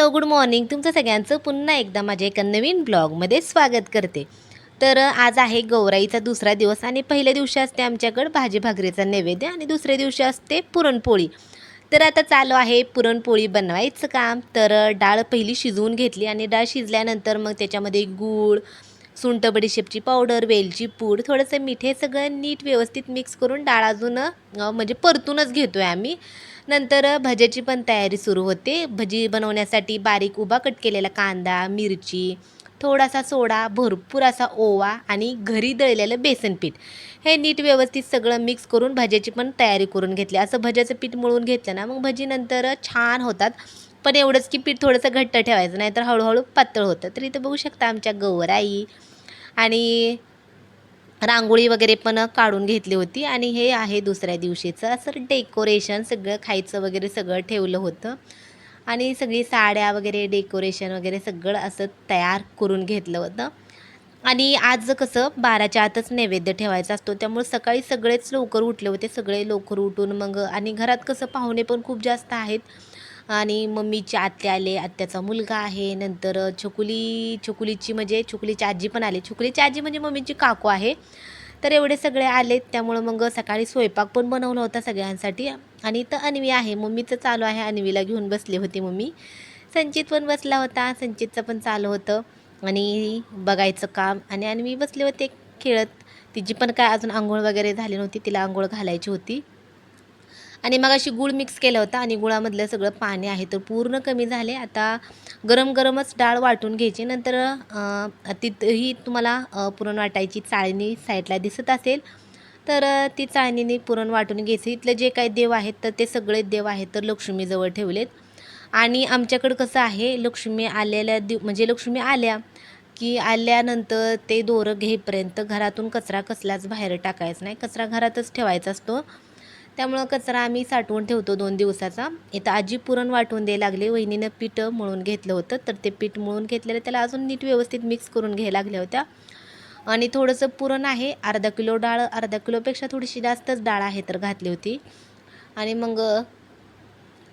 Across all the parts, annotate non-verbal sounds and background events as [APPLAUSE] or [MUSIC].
Hello good morning. तुमचं सगळ्यांचं पुन्हा एकदा माझ्या एका नवीन ब्लॉगमध्ये स्वागत करते. तर आज आहे गौराईचा दुसरा दिवस आणि पहिल्या दिवशी असते आमच्याकडं भाजी भाकरीचा नैवेद्य आणि दुसऱ्या दिवशी असते पुरणपोळी. तर आता चालू आहे पुरणपोळी बनवायचं काम. तर डाळ पहिली शिजवून घेतली आणि डाळ शिजल्यानंतर मग त्याच्यामध्ये गूळ सुंट बडीशेपची पावडर वेलची पूड थोडंसं मीठ हे सगळं नीट व्यवस्थित मिक्स करून डाळ अजून म्हणजे परतूनच घेतो आहे आम्ही. नंतर भज्याची पण तयारी सुरू होते. भजी बनवण्यासाठी बारीक उभा कट केलेला कांदा मिरची थोडासा सोडा भरपूर असा ओवा आणि घरी दळलेलं बेसन पीठ. हे नीट व्यवस्थित सगळं मिक्स करून भज्याची पण तयारी करून घेतली. असं भज्याचं पीठ मळून घेतलं ना मग भजी नंतर छान होतात. पण एवढंच की पीठ थोडंसं घट्ट ठेवायचं नाही तर हळूहळू पातळ होतं. तर इथं बघू शकता आमच्या गौराई आणि रांगोळी वगैरे पण काढून घेतली होती. आणि हे आहे दुसऱ्या दिवशीचं. असं डेकोरेशन सगळं खायचं वगैरे सगळं ठेवलं होतं. आणि सगळी साड्या वगैरे डेकोरेशन वगैरे सगळं असं तयार करून घेतलं होतं. आणि आज कसं बाराच्या आतच नैवेद्य ठेवायचा असतो. त्यामुळे सकाळी सगळेच लवकर उठले होते. सगळे लवकर उठून मग आणि घरात कसं पाहुणे पण खूप जास्त आहेत. आणि मम्मीचे आत्ते आले आत्याचा मुलगा आहे नंतर छकुली छकुलीची म्हणजे छकुलीची आजी पण आली. छकुलीची आजी म्हणजे मम्मीची काकू आहे. तर एवढे सगळे आलेत त्यामुळं मग सकाळी स्वयंपाक पण बनवला होता सगळ्यांसाठी. आणि तर अन्वी आहे मम्मीचं चालू आहे अन्वीला घेऊन बसली होती मम्मी. संचित पण बसला होता संचितचं पण चालू होतं. आणि बघायचं काम. आणि अन्वी बसले होते खेळत. तिची पण काय अजून आंघोळ वगैरे झाली नव्हती तिला आंघोळ घालायची होती. आणि मग अशी गुळ मिक्स केलं होतं आणि गुळामधलं सगळं पाणी आहे तर पूर्ण कमी झाले. आता गरम गरमच डाळ वाटून घ्यायची. नंतर तिथंही तुम्हाला पुरण वाटायची. चाळणी साईडला दिसत असेल तर ती चाळणीने पुरण वाटून घ्यायची. इथलं जे काही देव आहेत तर ते सगळे देव आहेत तर लक्ष्मीजवळ ठेवलेत. आणि आमच्याकडं कसं आहे लक्ष्मी आलेल्या दिव म्हणजे लक्ष्मी आल्या की आल्यानंतर ते दोरं घेईपर्यंत घरातून कचरा कसलाच बाहेर टाकायचा नाही. कचरा घरातच ठेवायचा असतो. त्यामुळं कचरा आम्ही साठवून ठेवतो दोन दिवसाचा. इथं आजी पुरण वाटून द्यायला लागले. वहिनीनं पीठ मळून घेतलं होतं. तर ते पीठ मळून घेतलेलं त्याला अजून नीट व्यवस्थित मिक्स करून घ्यायला लागल्या होत्या. आणि थोडंसं पुरण आहे. अर्धा किलो डाळ अर्धा किलोपेक्षा थोडीशी जास्तच डाळ आहे तर घातली होती. आणि मग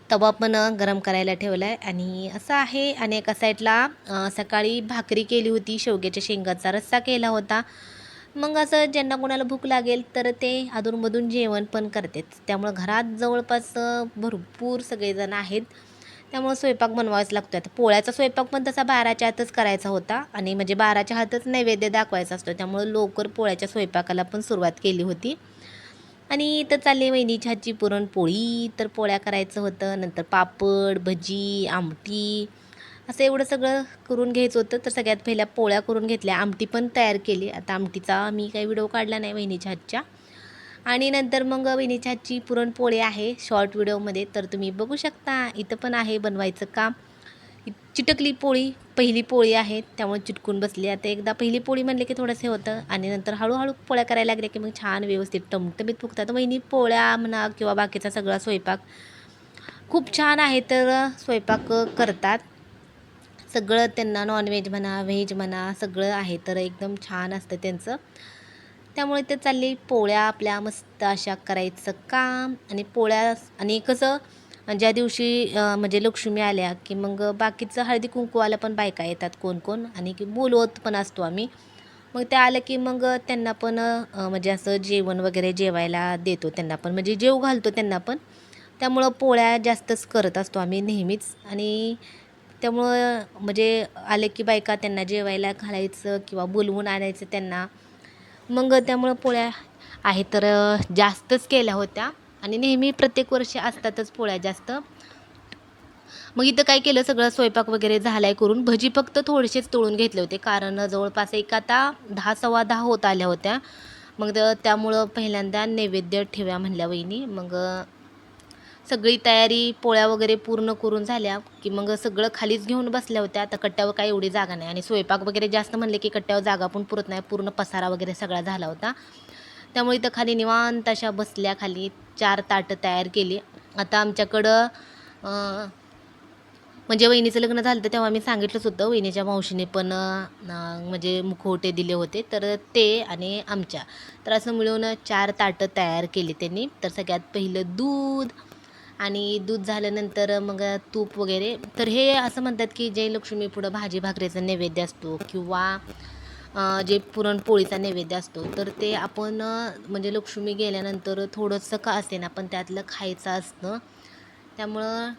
तवा पण गरम करायला ठेवला आहे आणि असं आहे. आणि एका साईडला सकाळी भाकरी केली होती. शेवग्याच्या शेंगाचा रस्सा केला होता. मग असं ज्यांना कोणाला भूक लागेल तर ते अधूनमधून जेवण पण करतात. त्यामुळं घरात जवळपास भरपूर सगळेजण आहेत. त्यामुळं स्वयंपाक बनवावाच लागतो आता पोळ्याचा स्वयंपाक पण तसा बाराच्या हातच करायचा होता आणि म्हणजे बाराच्या हातच नैवेद्य दाखवायचा असतो. त्यामुळं लवकर पोळ्याच्या स्वयंपाकाला पण सुरुवात केली होती. आणि इथं चालली वहिनीची हातची पुरणपोळी. तर पोळ्या करायचं होतं. नंतर पापड भजी आमटी असं एवढं सगळं करून घ्यायचं होतं तर सगळ्यात पहिल्या पोळ्या करून घेतल्या. आमटी पण तयार केली. आता आमटीचा मी काही व्हिडिओ काढला नाही वहिनीच्या हातच्या. आणि नंतर मग वहिनीच्या हातची पुरणपोळी आहे शॉर्ट व्हिडिओमध्ये तर तुम्ही बघू शकता इथं पण आहे बनवायचं काम. चिटकली पोळी पहिली पोळी आहे त्यामुळे चिटकून बसली. आता एकदा पहिली पोळी म्हणले की थोडंसं होतं. आणि नंतर हळूहळू पोळ्या करायला लागल्या की मग छान व्यवस्थित टमटमीत फुगतात. वहिनी पोळ्या म्हणा किंवा बाकीचा सगळा स्वयंपाक खूप छान आहे तर स्वयंपाक करतात. सगळं त्यांना नॉनव्हेज म्हणा व्हेज म्हणा सगळं आहे. तर एकदम छान असतं त्यांचं. त्यामुळे ते चालली पोळ्या आपल्या मस्त अशा करायचं काम. आणि पोळ्या आणि कसं ज्या दिवशी म्हणजे लक्ष्मी आल्या की मग बाकीचं हळदी कुंकूवाला पण बायका येतात कोण कोण आणि की बोलवत पण असतो आम्ही. मग त्या आलं की मग त्यांना पण म्हणजे असं जेवण वगैरे जेवायला देतो त्यांना पण. म्हणजे जेव घालतो त्यांना पण. त्यामुळं पोळ्या जास्तच करत असतो आम्ही नेहमीच. आणि त्यामुळं म्हणजे आले की बायका त्यांना जेवायला घालायचं किंवा बोलवून आणायचं त्यांना. मग त्यामुळं पोळ्या आहे तर जास्तच केल्या होत्या. आणि नेहमी प्रत्येक वर्षी असतातच पोळ्या जास्त. मग इथं काय केलं सगळं स्वयंपाक वगैरे झालाय करून भजी फक्त थोडेसेच तळून घेतले होते. कारण जवळपास एक आता दहा सव्वा दहा होत आल्या होत्या. मग त्यामुळं पहिल्यांदा नैवेद्य ठेव्या म्हणल्या वहिनी. मग सगळी तयारी पोळ्या वगैरे पूर्ण करून झाल्या की मग सगळं खालीच घेऊन बसल्या होत्या. आता कट्ट्यावर काही एवढी जागा नाही. आणि स्वयंपाक वगैरे जास्त म्हणले की कट्ट्यावर जागा पण पुरत नाही. पूर्ण पसारा वगैरे सगळा झाला होता. त्यामुळे इथं खाली निवांत अशा बसल्या खाली. चार ताटं तयार केली. आता आमच्याकडं म्हणजे वहिनीचं लग्न झालं तर तेव्हा मी सांगितलंच होतं. वहिनीच्या मावशीने पण म्हणजे मुखवटे दिले होते. तर ते आणि आमच्या. तर असं मिळून चार ताटं तयार केली त्यांनी. तर सगळ्यात पहिलं दूध आणि दूध झाल्यानंतर मग तूप वगैरे. तर हे असं म्हणतात की जय लक्ष्मी पुढं भाजी भाकरीचा नैवेद्य असतो किंवा जे पुरणपोळीचा नैवेद्य असतो तर ते आपण म्हणजे लक्ष्मी गेल्यानंतर थोडंसं का असे ना पण त्यातलं खायचं असतं. त्यामुळं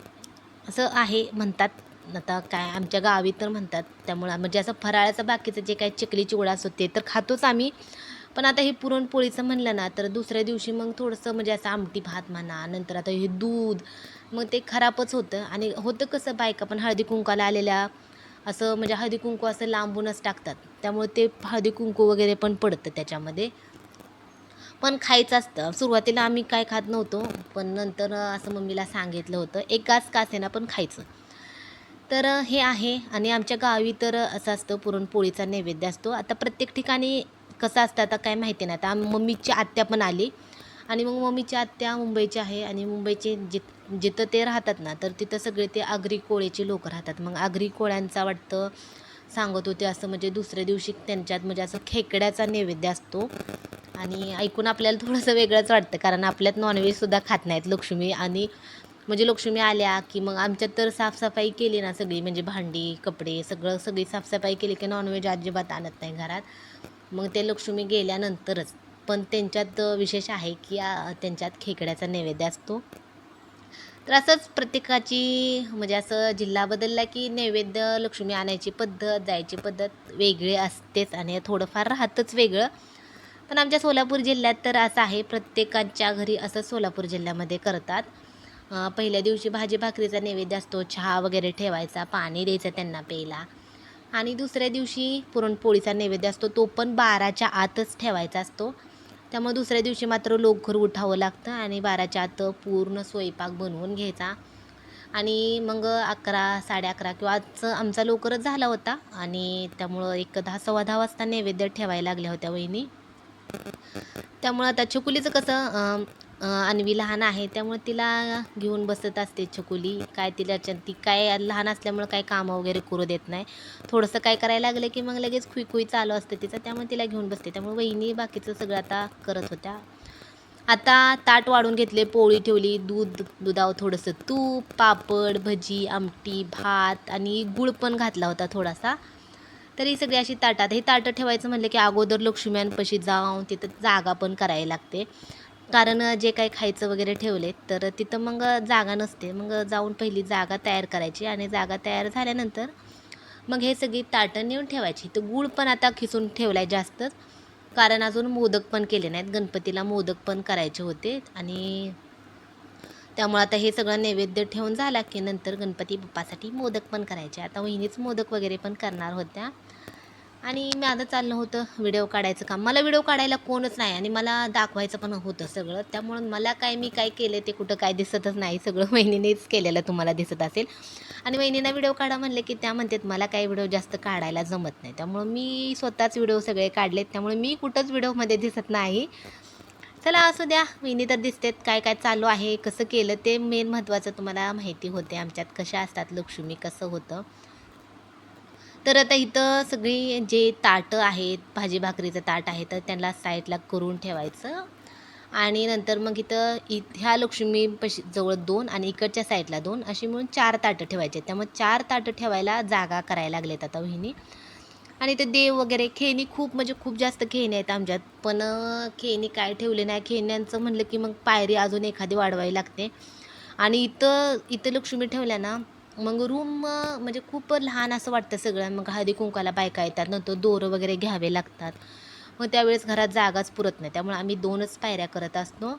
असं आहे म्हणतात. आता काय आमच्या गावी तर म्हणतात. त्यामुळं म्हणजे असं फराळाचं बाकीचं जे काही चिकली चिवडा असतो ते तर खातोच आम्ही. पण आता हे पुरणपोळीचं म्हणलं ना तर दुसऱ्या दिवशी मग थोडंसं म्हणजे असं आमटी भात म्हणा नंतर आता हे दूध मग ते खराबच होतं. आणि होतं कसं बायका पण हळदी कुंकाला आलेल्या असं म्हणजे हळदी कुंकू असं लांबूनच टाकतात. त्यामुळे ते हळदी कुंकू वगैरे पण पडतं त्याच्यामध्ये. पण खायचं असतं. सुरुवातीला आम्ही काय खात नव्हतो पण नंतर असं मम्मीला सांगितलं होतं एक गास कासेना पण खायचं. तर हे आहे. आणि आमच्या गावी तर असं असतं पुरणपोळीचा नैवेद्य असतो. आता प्रत्येक ठिकाणी कसं असतं आता काय माहिती नाही. आता मम्मीची आत्या पण आली. आणि मग मम्मीची आत्या मुंबईची आहे आणि मुंबईचे जित जिथं ते राहतात ना तर तिथं सगळे ते आगरी कोळेचे लोक राहतात. मग आगरी कोळ्यांचा वाटतं सांगत होते असं म्हणजे दुसऱ्या दिवशी त्यांच्यात म्हणजे असं खेकड्याचा नैवेद्य असतो. आणि ऐकून आपल्याला थोडंसं वेगळंच वाटतं कारण आपल्यात नॉनव्हेजसुद्धा खात नाहीत लक्ष्मी. आणि म्हणजे लक्ष्मी आल्या की मग आमच्यात तर साफसफाई केली ना सगळी म्हणजे भांडी कपडे सगळं सगळी साफसफाई केली की नॉनव्हेज अजिबात आणत नाही घरात. मग ते लक्ष्मी गेल्यानंतरच. पण त्यांच्यात विशेष आहे की त्यांच्यात खेकड्याचा नैवेद्य असतो. तर असंच प्रत्येकाची म्हणजे असं जिल्हा बदलला की नैवेद्य लक्ष्मी आणायची पद्धत जायची पद्धत वेगळी असतेच आणि थोडंफार राहतच वेगळं. पण आमच्या सोलापूर जिल्ह्यात तर असं आहे प्रत्येकाच्या घरी असं सोलापूर जिल्ह्यामध्ये करतात. पहिल्या दिवशी भाजी भाकरीचा नैवेद्य असतो चहा वगैरे ठेवायचा पाणी द्यायचं त्यांना प्यायला. आणि दुसऱ्या दिवशी पुरणपोळीचा नैवेद्य असतो तो पण बाराच्या आतच ठेवायचा असतो. त्यामुळे दुसऱ्या दिवशी मात्र लवकर उठावं लागतं आणि बाराच्या आत पूर्ण स्वयंपाक बनवून घ्यायचा. आणि मग अकरा साडे अकरा किंवा आजचं आमचा लवकरच झाला होता आणि त्यामुळं एक दहा सव्वा दहा वाजता नैवेद्य ठेवायला लागल्या होत्या वहिनी. त्यामुळं आता छकुलीचं कसं अन्वी लहान आहे त्यामुळे तिला घेऊन बसत असते छकुली. काय तिला ती काय लहान असल्यामुळं काय कामं वगैरे करू देत नाही. थोडंसं काय करायला लागलं की मग लगेच खुई खुई चालू असतं तिचं त्यामुळे तिला घेऊन बसते. त्यामुळे वहिनी बाकीचं सगळं आता करत होत्या. आता ताट वाढून घेतले पोळी ठेवली दूध दुधावर थोडंसं तूप पापड भजी आमटी भात आणि गुळ पण घातला होता थोडासा. तर ही सगळी अशी ताटात हे ताटं ठेवायचं म्हणलं की अगोदर लक्ष्म्यांपाशी जाऊन तिथं जागा पण करायला लागते. कारण जे काही खायचं वगैरे ठेवले तर तिथं मग जागा नसते. मग जाऊन पहिली जागा तयार करायची आणि जागा तयार झाल्यानंतर मग हे सगळी ताटं नेऊन ठेवायची. तर गूळ पण आता खिसून ठेवला आहे जास्तच. कारण अजून मोदक पण केले नाहीत. गणपतीला मोदक पण करायचे होते आणि त्यामुळे आता हे सगळं नैवेद्य ठेवून झाला की नंतर गणपती बाप्पासाठी मोदक पण करायचे. आता वहिनीच मोदक वगैरे पण करणार होत्या. आणि मी आता चाललं होतं व्हिडिओ काढायचं काम. मला व्हिडिओ काढायला कोणच नाही आणि मला दाखवायचं पण होतं सगळं. त्यामुळं मला काय मी काय केलं ते कुठं काय दिसतच नाही. सगळं [LAUGHS] वहिनीनेच केलेलं तुम्हाला दिसत असेल. आणि वहिनीना व्हिडिओ काढा म्हणले की त्या म्हणतात मला काही व्हिडिओ जास्त काढायला जमत नाही. त्यामुळं मी स्वतःच व्हिडिओ सगळे काढलेत. त्यामुळे मी कुठंच व्हिडिओमध्ये दिसत नाही. चला असू द्या. वहिनी तर दिसतेत. काय काय चालू आहे? कसं केलं? ते मेन महत्त्वाचं तुम्हाला माहिती होते. आमच्यात कशा असतात? लक्ष्मी कसं होतं? तर आता इथं सगळी जे ताटं आहेत भाजी भाकरीचं ताट आहे तर त्यांना साईडला करून ठेवायचं. आणि नंतर मग इथं इ ह्या लक्ष्मी पशी जवळ दोन आणि इकडच्या साईडला दोन अशी मिळून चार ताटं ठेवायचे त्यामुळे चार ताटं ठेवायला जागा करायला लागलेत आता वहिनी. आणि ते देव वगैरे खेळणी खूप म्हणजे खूप जास्त खेळणी आहेत आमच्यात. पण खेळणी काय ठेवले नाही. खेळण्यांचं म्हणलं की मग पायरी अजून एखादी वाढवावी लागते. आणि इथं इथं लक्ष्मी ठेवल्या ना मग रूम म्हणजे खूप लहान असं वाटतं सगळं. मग हळदी कुंकाला बायका येतात नंतर दोरं वगैरे घ्यावे लागतात. मग त्यावेळेस घरात जागाच पुरत नाही. त्यामुळे आम्ही दोनच पायऱ्या करत असतो.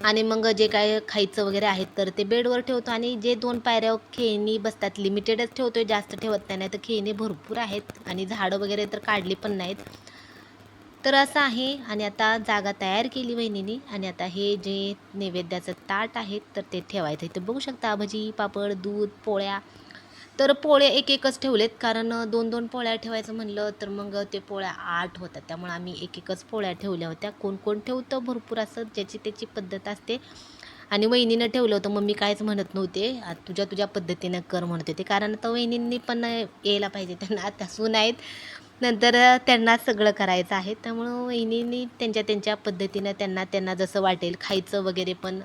आणि मग जे काय खायचं वगैरे आहे तर ते बेडवर ठेवतो. आणि जे दोन पायऱ्या खेळणी बसतात लिमिटेडच ठेवतो जास्त ठेवत नाही. नाही तर खेळणी भरपूर आहेत. आणि झाडं वगैरे तर काढली पण नाहीत. तर असं आहे. आणि आता जागा तयार केली वहिनीने. आणि आता हे जे नैवेद्याचं ताट आहे तर ते ठेवायचं इथं बघू शकता भजी पापड दूध पोळ्या. तर पोळे एक एकच ठेवलेत. कारण दोन दोन पोळ्या ठेवायचं म्हणलं तर मग ते पोळ्या आठ होतात. त्यामुळे आम्ही एक एकच पोळ्या ठेवल्या होत्या. कोण कोण ठेवतं? भरपूर असं ज्याची त्याची पद्धत असते. आणि वहिनीनं ठेवलं होतं. मम्मी काहीच म्हणत नव्हते. तुझ्या तुझ्या पद्धतीनं कर म्हणत होते. कारण आता वहिनींनी पण यायला पाहिजे. त्यांना आता सून आहेत. नंतर त्यांना सगळं करायचं आहे. त्यामुळं वहिनींनी त्यांच्या त्यांच्या पद्धतीनं त्यांना त्यांना जसं वाटेल खायचं वगैरे पण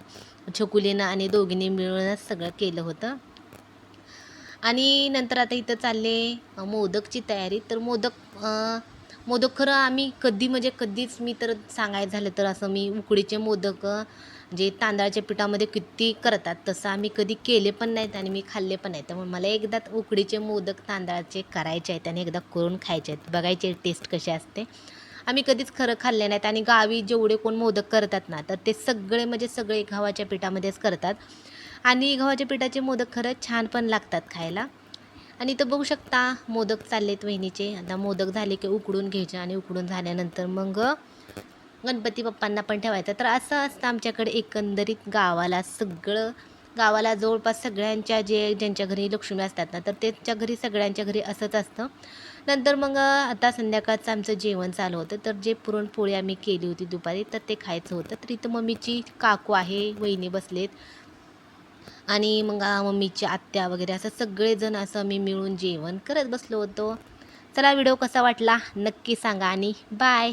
छकुलीनं आणि दोघींनी मिळूनच सगळं केलं होतं. आणि नंतर आता इथं चालले मोदकची तयारी. तर मोदक मोदक खरं आम्ही कधी म्हणजे कधीच मी तर सांगायचं झालं तर असं मी उकडीचे मोदक जे तांदळाच्या पिठामध्ये किती करतात तसं आम्ही कधी केले पण नाहीत आणि मी खाल्ले पण नाहीत. त्यामुळे मला एकदा उकडीचे मोदक तांदळाचे करायचे आहेत आणि एकदा करून खायचे आहेत. बघायचे टेस्ट कशी असते. आम्ही कधीच खरं खाल्ले नाहीत आणि गावी जेवढे कोण मोदक करतात ना तर ते सगळे म्हणजे सगळे गव्हाच्या पिठामध्येच करतात. आणि गव्हाच्या पिठाचे मोदक खरंच छान पण लागतात खायला. आणि इथं बघू शकता मोदक चाललेत वहिनीचे. आता मोदक झाले की उकडून घ्यायचे आणि उकडून झाल्यानंतर मग गणपती बाप्पांना पण ठेवायचं. तर असं असतं आमच्याकडे एकंदरीत गावाला सगळं. गावाला जवळपास सगळ्यांच्या जे ज्यांच्या घरी लक्ष्मी असतात ना तर त्यांच्या घरी सगळ्यांच्या घरी असंच असतं. नंतर मग आता संध्याकाळचं आमचं जेवण चालू होतं. तर जे पुरणपोळी आम्ही केली होती दुपारी तर ते खायचं होतं. तर इथं मम्मीची काकू आहे वहिनी बसलेत. आणि मग मम्मीची आत्या वगैरे असं सगळेजण असं मी मिळून जेवण करत बसलो होतो. चला व्हिडिओ कसा वाटला नक्की सांगा आणि बाय!